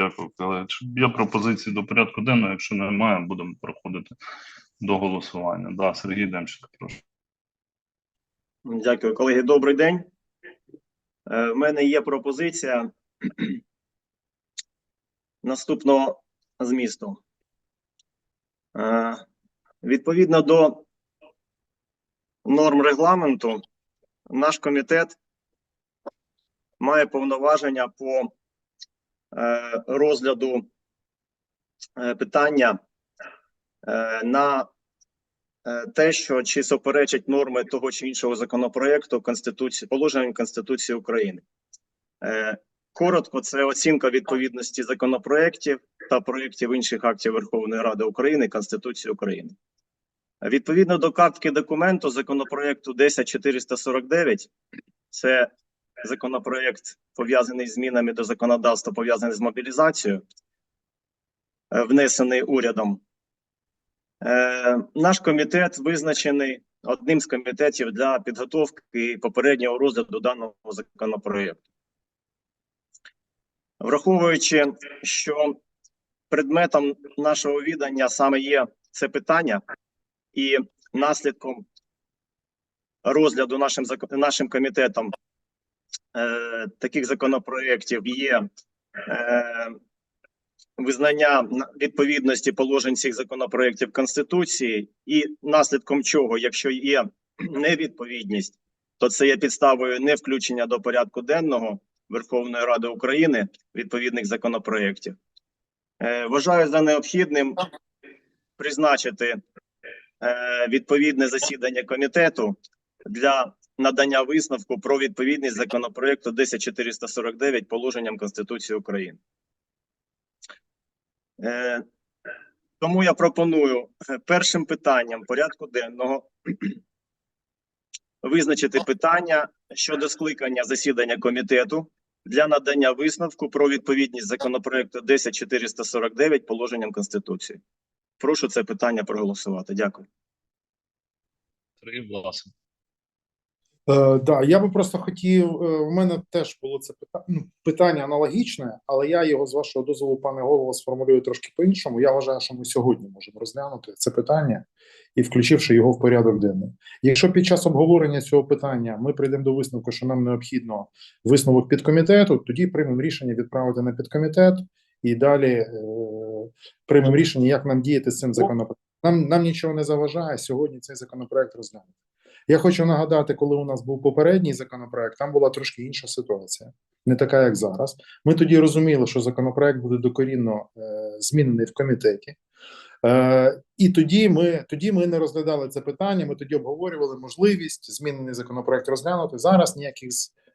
Дякую, колеги. Є пропозиції до порядку денного. Якщо немає, будемо проходити до голосування. Да, Сергій Демченко, прошу. Дякую, колеги. Добрий день. Е, В мене є пропозиція наступного змісту. Е, Відповідно до норм регламенту, наш комітет має повноваження по е, розгляду е, питання е, на е, те, що чи суперечать норми того чи іншого законопроекту Конституції положенням Конституції України. Е, Коротко, це оцінка відповідності законопроєктів та проєктів інших актів Верховної Ради України Конституції України. Відповідно до картки документу законопроекту 10449, це законопроект пов'язаний з змінами до законодавства, пов'язаний з мобілізацією, е, внесений урядом. Е, наш комітет визначений одним з комітетів для підготовки і попереднього розгляду даного законопроекту. Враховуючи, що предметом нашого відання саме є це питання, і наслідком розгляду нашим нашим комітетом е, таких законопроєктів є е, визнання відповідності положень цих законопроєктів Конституції, і наслідком чого, якщо є невідповідність, то це є підставою не включення до порядку денного Верховної Ради України відповідних законопроєктів. Е, Вважаю за необхідним призначити відповідне засідання комітету для надання висновку про відповідність законопроекту 10449 положенням Конституції України. Е, Тому я пропоную е, першим питанням порядку денного визначити питання щодо скликання засідання комітету для надання висновку про відповідність законопроекту 10449 положенням Конституції. Прошу це питання проголосувати. Дякую. Сергій Власенко. Е, да, я би просто хотів. е, У мене теж було це питання, ну, питання аналогічне, але я його з вашого дозволу, пане голово, сформулюю трошки по-іншому. Я вважаю, що ми сьогодні можемо розглянути це питання і включивши його в порядок денний. Якщо під час обговорення цього питання ми прийдемо до висновку, що нам необхідно висновок підкомітету, тоді приймемо рішення відправити на підкомітет і далі е, приймемо рішення, як нам діяти з цим законопроектом. Нам, нам нічого не заважає сьогодні цей законопроект розглянути. Я хочу нагадати, коли у нас був попередній законопроект, там була трошки інша ситуація, не така, як зараз. Ми тоді розуміли, що законопроект буде докорінно е, змінений в комітеті. Е, і тоді ми, тоді ми не розглядали це питання. Ми тоді обговорювали можливість змінений законопроект розглянути. Зараз ніяких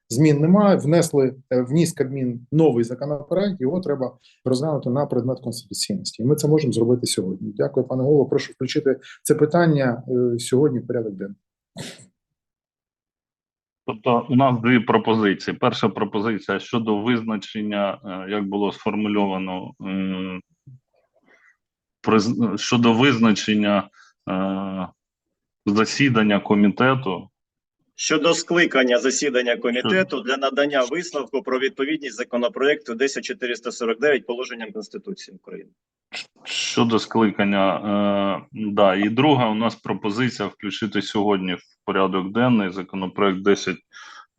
змін немає. Внесли е, вніс Кабмін новий законопроект. Його треба розглянути на предмет конституційності. І ми це можемо зробити сьогодні. Дякую, пане голово. Прошу включити це питання е, сьогодні в порядок денний. Тобто, у нас дві пропозиції. Перша пропозиція щодо визначення, е, як було сформульовано щодо визначення е, засідання комітету Щодо скликання засідання комітету для надання висновку про відповідність законопроекту 10449 положенням Конституції України. Щодо скликання, е, да, і друга у нас пропозиція включити сьогодні в порядок денний законопроект 10,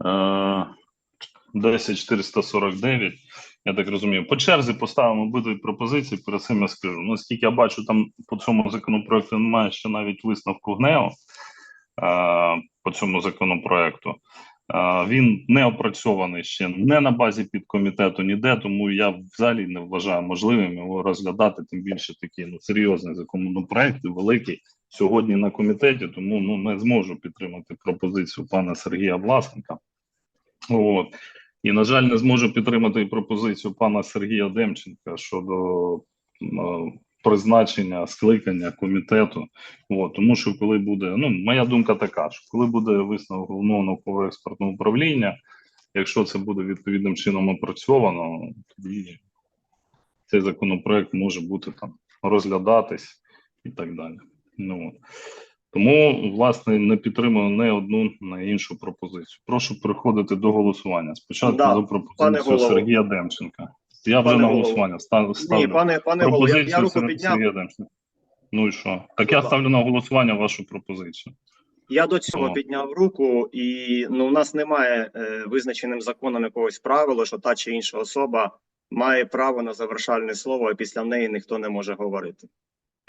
е, 10449. Я так розумію. По черзі поставимо обидві пропозиції, перед цим я скажу. Ну, Наскільки я бачу, там по цьому законопроекту немає ще навіть висновку ГНЕО е, по цьому законопроекту. Він не опрацьований ще не на базі підкомітету ніде, тому я взагалі не вважаю можливим його розглядати, тим більше такий ну, серйозний законопроект, і великий сьогодні на комітеті, тому ну не зможу підтримати пропозицію пана Сергія Власенка. От. І, на жаль, не зможу підтримати і пропозицію пана Сергія Демченка щодо призначення скликання комітету. От, тому що коли буде, ну моя думка така, що коли буде висновок головного науково експертного управління, якщо це буде відповідним чином опрацьовано, тоді цей законопроект може бути там розглядатись і так далі. Ну от. тому, власне, не підтримую не одну на іншу пропозицію. Прошу переходити до голосування. Спочатку Да, за пропозицію. Сергія Демченка. Я вже Пане на голосування ставлю. Ні, пане, пане голово, я, я руку підняв. Ну і що? Так я ставлю на голосування вашу пропозицію. Я до цього О. підняв руку, і ну у нас немає е, визначеним законом якогось правила, що та чи інша особа має право на завершальне слово, а після неї ніхто не може говорити.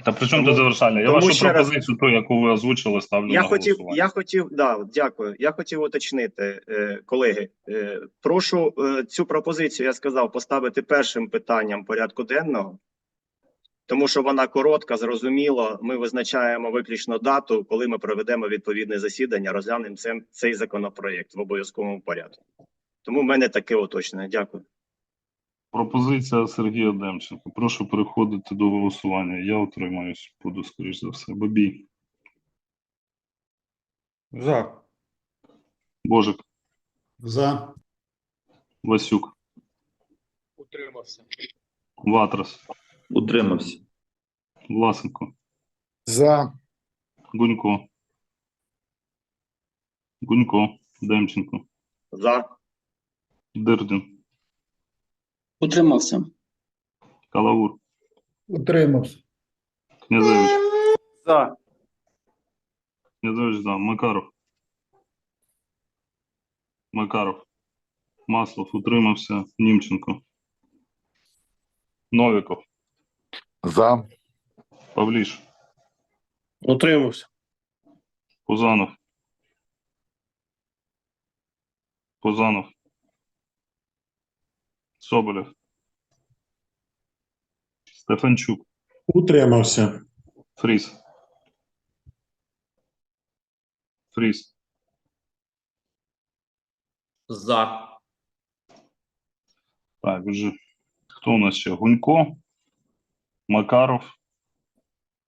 Та при чому Тому- до завершальня? Я тому вашу пропозицію, ту, яку ви озвучили, ставлю Я на хотів, я хотів, да, дякую. Я хотів уточнити, е, колеги. Е, прошу е, цю пропозицію, я сказав, поставити першим питанням порядку денного, тому що вона коротка, зрозуміло. Ми визначаємо виключно дату, коли ми проведемо відповідне засідання, розглянемо цей, цей законопроєкт в обов'язковому порядку. Тому в мене таке уточнення. Дякую. Пропозиція Сергія Демченка. Прошу переходити до голосування. Я утримаюсь, буду, скоріш за все. Бабій, За. Божик, За. Васюк, Утримався. Ватрас, Утримався. Власенко, За. Гунько, Гунько, Демченко, За Дирдін, Утримався. Калаур, Утримався. Князевич, За. Князевич, за, Макаров. Макаров. Маслов утримався. Німченко. Новіков. За. Павліш. Утримався. Пузанов. Пузанов. Соболєв. Стефанчук. Утримався. Фріс. Фріс. За. Так, вже хто у нас ще? Гунько, Макаров,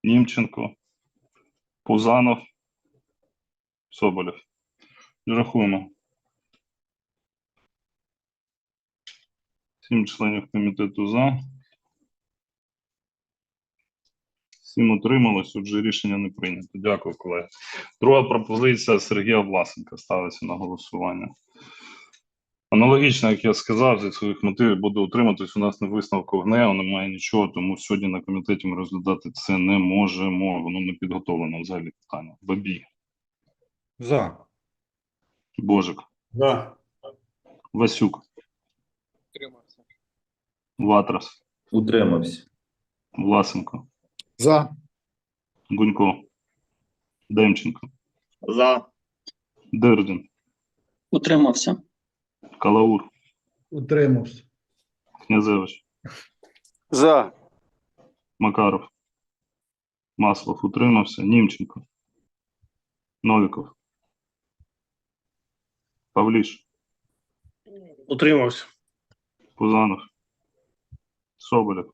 Німченко, Пузанов, Соболєв. Рахуємо. Сім членів комітету за. Сім утрималось, отже рішення не прийнято. Дякую, колеги. Друга пропозиція Сергія Власенка ставиться на голосування. Аналогічно, як я сказав, зі своїх мотивів буду утриматись. У нас не висновку ГНЕО, немає нічого, тому сьогодні на комітеті ми розглядати це не можемо. Воно не підготовлено взагалі питання. Бабій, За. Божик, За. Васюк. Ватрас, Утримався. Власенко, За. Гунько, Демченко, за. Дирдін, Утримався. Калаур, Утримався. Князевич, За. Макаров, Маслов. Утримався, Німченко, Новіков, Павліш, Утримався. Пузанов, Соболєв,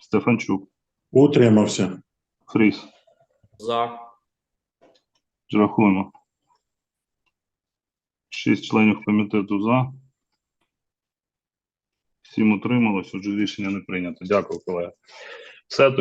Стефанчук, Утримався. Фріс. За. Рахуємо. Шість членів комітету за. Сім утрималось, отже рішення не прийнято. Дякую, колеги. Все тоді.